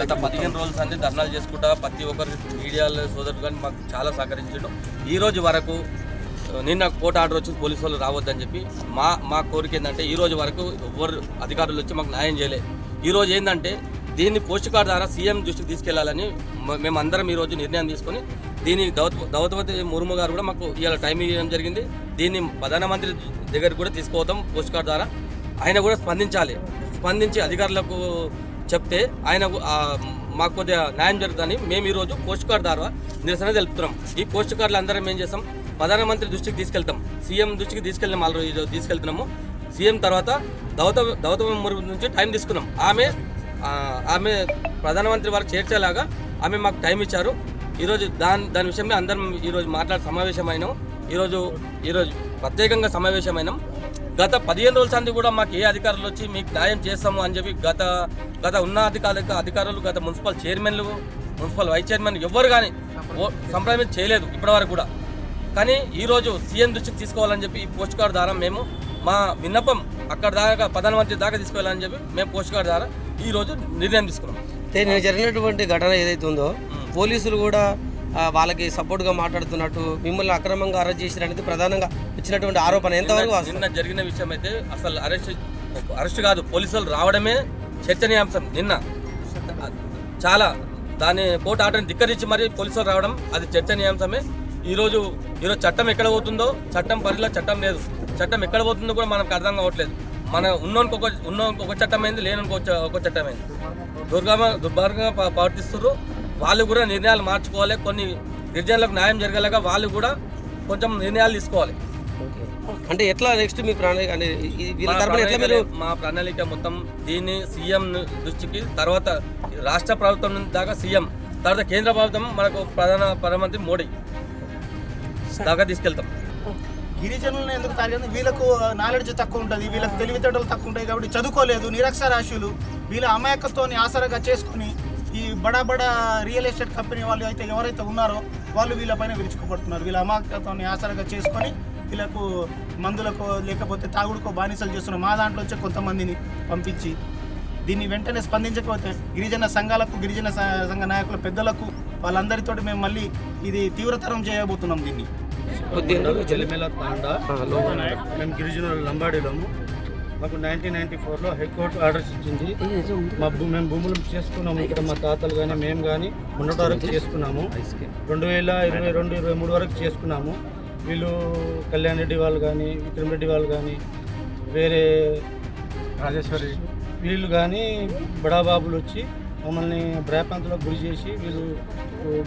గత పదిహేను రోజుల అన్ని ధర్నాలు చేసుకుంటా ప్రతి ఒక్కరు మీడియా సోదరులు కానీ మాకు చాలా సహకరించడం. ఈ రోజు వరకు నిన్న కోర్టు ఆర్డర్ వచ్చి పోలీసు వాళ్ళు రావద్దని చెప్పి మా మా కోరిక ఏంటంటే ఈ రోజు వరకు ఎవరు అధికారులు వచ్చి మాకు న్యాయం చేయలే. ఈ రోజు ఏంటంటే దీన్ని పోస్ట్ కార్డు ద్వారా సీఎం దృష్టికి తీసుకెళ్ళాలని మేమందరం ఈరోజు నిర్ణయం తీసుకొని దీని దౌత దౌతపతి ముర్ము గారు కూడా మాకు ఇవాళ టైం ఇవ్వడం జరిగింది. దీన్ని ప్రధానమంత్రి దగ్గరికి కూడా తీసుకుపోతాం పోస్ట్ కార్డు ద్వారా. ఆయన కూడా స్పందించాలి. స్పందించి అధికారులకు చెప్తే ఆయన మాకు కొద్దిగా న్యాయం జరుగుతుందని మేము ఈరోజు పోస్ట్ కార్డు ద్వారా నిరసన తెలుపుతున్నాం. ఈ పోస్ట్ కార్డులు అందరం ఏం చేస్తాం? ప్రధానమంత్రి దృష్టికి తీసుకెళ్తాం. సీఎం దృష్టికి తీసుకెళ్ళిన ఆల్రెడీ ఈరోజు తీసుకెళ్తున్నాము. సీఎం తర్వాత దౌత దౌతమ మురుగు నుంచి టైం తీసుకున్నాం. ఆమె ఆమె ప్రధానమంత్రి వారికి చేర్చేలాగా ఆమె మాకు టైం ఇచ్చారు. ఈరోజు దాని దాని విషయమే అందరం ఈరోజు మాట్లాడి సమావేశమైనాం. ఈరోజు ఈరోజు ప్రత్యేకంగా సమావేశమైనాం. గత పదిహేను రోజుల సంది కూడా మాకు ఏ అధికారులు వచ్చి మీకు న్యాయం చేస్తాము అని చెప్పి గత గత ఉన్న అధికారులు అధికారులు గత మున్సిపల్ చైర్మన్లు మున్సిపల్ వైస్ చైర్మన్ ఎవరు కానీ సంప్రదించి చేయలేదు ఇప్పటివరకు కూడా. కానీ ఈరోజు సీఎం దృష్టికి తీసుకోవాలని చెప్పి ఈ పోస్ట్ కార్డు ద్వారా మేము మా విన్నపం అక్కడ దాకా ప్రధానమంత్రి దాకా తీసుకెళ్ళాలని చెప్పి మేము పోస్ట్ కార్డు ద్వారా ఈరోజు నిర్ణయం తీసుకున్నాం. నేను జరిగినటువంటి ఘటన ఏదైతే ఉందో పోలీసులు కూడా వాళ్ళకి సపోర్ట్గా మాట్లాడుతున్నట్టు మిమ్మల్ని అక్రమంగా అరెస్ట్ చేసిన అనేది ప్రధానంగా వచ్చినటువంటి ఆరోపణ ఎంతవరకు? నిన్న జరిగిన విషయం అయితే అసలు అరెస్ట్ అరెస్ట్ కాదు పోలీసులు రావడమే చర్చనీయాంశం నిన్న. చాలా దాని కోర్టు ఆర్డర్ని ధిక్కరించి మరి పోలీసులు రావడం అది చర్చనీయాంశమే. ఈరోజు ఈరోజు చట్టం ఎక్కడ పోతుందో చట్టం పరిధిలో చట్టం లేదు. చట్టం ఎక్కడ పోతుందో కూడా మనకు అర్థం కావట్లేదు. మన ఉన్నోనికి ఒక ఉన్నోనికి ఒక చట్టం అయింది లేనికి ఒక చ- ఒక చట్టం అయింది దుర్గమ దుర్మార్గంగా ప- ప్రవర్తిస్తున్నారు వాళ్ళు కూడా నిర్ణయాలు మార్చుకోవాలి. కొన్ని గిరిజనులకు న్యాయం జరగలేక వాళ్ళు కూడా కొంచెం నిర్ణయాలు తీసుకోవాలి. అంటే ఎట్లా నెక్స్ట్ మీ ప్రణాళిక అంటే ఈ- వీళ్ళ మా తరపున ఎట్లా మీరు ప్రణాళిక- మా ప్రణాళిక మొత్తం దీన్ని సీఎం దృష్టికి తర్వాత రాష్ట్ర ప్రభుత్వం దాకా సీఎం తర్వాత కేంద్ర ప్రభుత్వం మనకు ప్రధాన ప్రధానమంత్రి మోడీ దాకా తీసుకెళ్తాం. గిరిజనులను ఎందుకు తాగేది వీళ్ళకు నాలెడ్జ్ తక్కువ ఉంటుంది వీళ్ళకి తెలివితేటలు తక్కువ ఉంటాయి కాబట్టి చదువుకోలేదు నిరక్షరాస్యులు. వీళ్ళ అమాయకత్వాన్ని ఆసరాగా చేసుకుని ఈ బడా బడా రియల్ ఎస్టేట్ కంపెనీ వాళ్ళు అయితే ఎవరైతే ఉన్నారో వాళ్ళు వీళ్ళపైన విరుచుకుపడుతున్నారు. వీళ్ళ అమాయకత్వాన్ని ఆసరాగా చేసుకొని వీళ్ళకు మందులకు లేకపోతే తాగుడుకో బానిసలు చేస్తున్న మా దాంట్లో వచ్చే కొంతమందిని పంపించి దీన్ని వెంటనే స్పందించకపోతే గిరిజన సంఘాలకు గిరిజన సంఘ నాయకుల పెద్దలకు వాళ్ళందరితోటి మేము మళ్ళీ ఇది తీవ్రతరం చేయబోతున్నాం దీన్ని. మేము గిరిజనులు లంబాడీలము. మాకు నైన్టీన్ నైన్టీ ఫోర్లో హైకోర్టు ఆర్డర్స్ ఇచ్చింది. మా భూ మేము భూములు చేసుకున్నాము. ఇక్కడ మా తాతలు కానీ మేము కానీ మొన్నటి వరకు చేసుకున్నాము. రెండు వేల ఇరవై రెండు ఇరవై మూడు వరకు చేసుకున్నాము. వీళ్ళు కళ్యాణ్ రెడ్డి వాళ్ళు కానీ విక్రమ్ రెడ్డి వాళ్ళు కానీ వేరే రాజేశ్వరి. వీళ్ళు కానీ బడాబాబులు వచ్చి మమ్మల్ని భయప్రాంతంలో గురి చేసి వీళ్ళు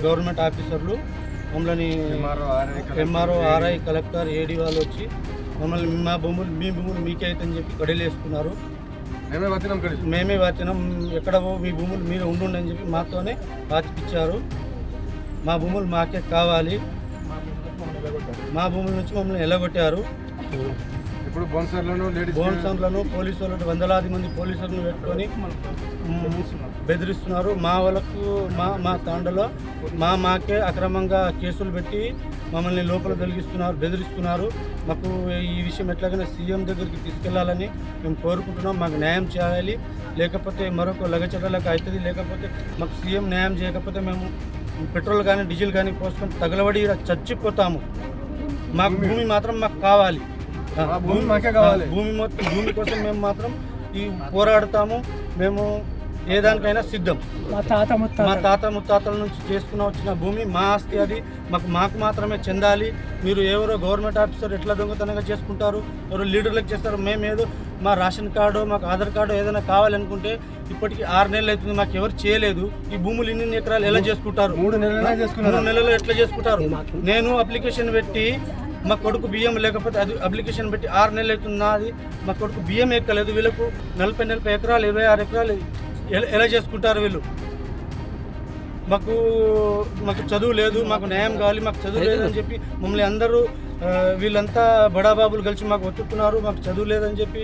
గవర్నమెంట్ ఆఫీసర్లు మమ్మల్ని ఎంఆర్ఓ ఆర్ఐ కలెక్టర్ ఏడీ వాళ్ళు వచ్చి మమ్మల్ని మా భూములు మీ భూములు మీకే అవుతుందని చెప్పి గడిలు వేసుకున్నారు మేమే వచ్చినాం ఎక్కడ పో మీ భూములు మీరు ఉండండి అని చెప్పి మాతోనే పాతికిచ్చారు మా భూములు మాకే కావాలి. మా భూముల నుంచి మమ్మల్ని ఎలగొట్టారు ఇప్పుడు బోన్సర్లను లేడీస్ బోన్సన్లను పోలీసు వాళ్ళు వందలాది మంది పోలీసులను పెట్టుకొని బెదిరిస్తున్నారు. మా వాళ్ళకు మా మా తాండలో మా మాకే అక్రమంగా కేసులు పెట్టి మమ్మల్ని లోపల తొలగిస్తున్నారు బెదిరిస్తున్నారు. మాకు ఈ విషయం ఎట్లాగైనా సీఎం దగ్గరికి తీసుకెళ్ళాలని మేము కోరుకుంటున్నాం. మాకు న్యాయం చేయాలి. లేకపోతే మరొక లగచడలకు అవుతుంది లేకపోతే మాకు సీఎం న్యాయం చేయకపోతే మేము పెట్రోల్ కానీ డీజిల్ కానీ పోసుకొని తగలబడి చచ్చిపోతాము. మాకు భూమి మాత్రం మాకు కావాలి. భూమి మాకే కావాలి. భూమి మొత్తం భూమి కోసం మేము మాత్రం ఈ పోరాడతాము. మేము ఏ దానికైనా సిద్ధం. మా తాత ముత్తాత మా తాత ముత్తాతల నుంచి చేసుకుని వచ్చిన భూమి మా ఆస్తి అది. మాకు మాకు మాత్రమే చెందాలి. మీరు ఎవరో గవర్నమెంట్ ఆఫీసర్ ఎట్లా దొంగతనంగా చేసుకుంటారు? ఎవరో లీడర్లకు చేస్తారు? మేమేదో మా రేషన్ కార్డు మాకు ఆధార్ కార్డు ఏదైనా కావాలనుకుంటే ఇప్పటికి ఆరు నెలలు అవుతుంది. మాకు ఎవరు చేయలేదు. ఈ భూములు ఇన్ని ఎకరాలు ఎలా చేసుకుంటారు? మూడు నెలలే చేసుకున్నారు. మూడు నెలలు ఎట్లా చేసుకుంటారు? నేను అప్లికేషన్ పెట్టి మా కొడుకు బియ్యం లేకపోతే అది అప్లికేషన్ పెట్టి ఆరు నెలలు అవుతుంది నాది మా కొడుకు బియ్యం ఎక్కలేదు. వీళ్ళకు నలభై నలభై ఎకరాలు ఇరవై ఆరు ఎకరాలు ఎలా ఎలా చేసుకుంటారు వీళ్ళు? మాకు మాకు చదువు లేదు మాకు న్యాయం కావాలి మాకు చదువు లేదు అని చెప్పి మమ్మల్ని అందరూ వీళ్ళంతా బడాబాబులు కలిసి మాకు ఒత్తుకున్నారు. మాకు చదువు లేదని చెప్పి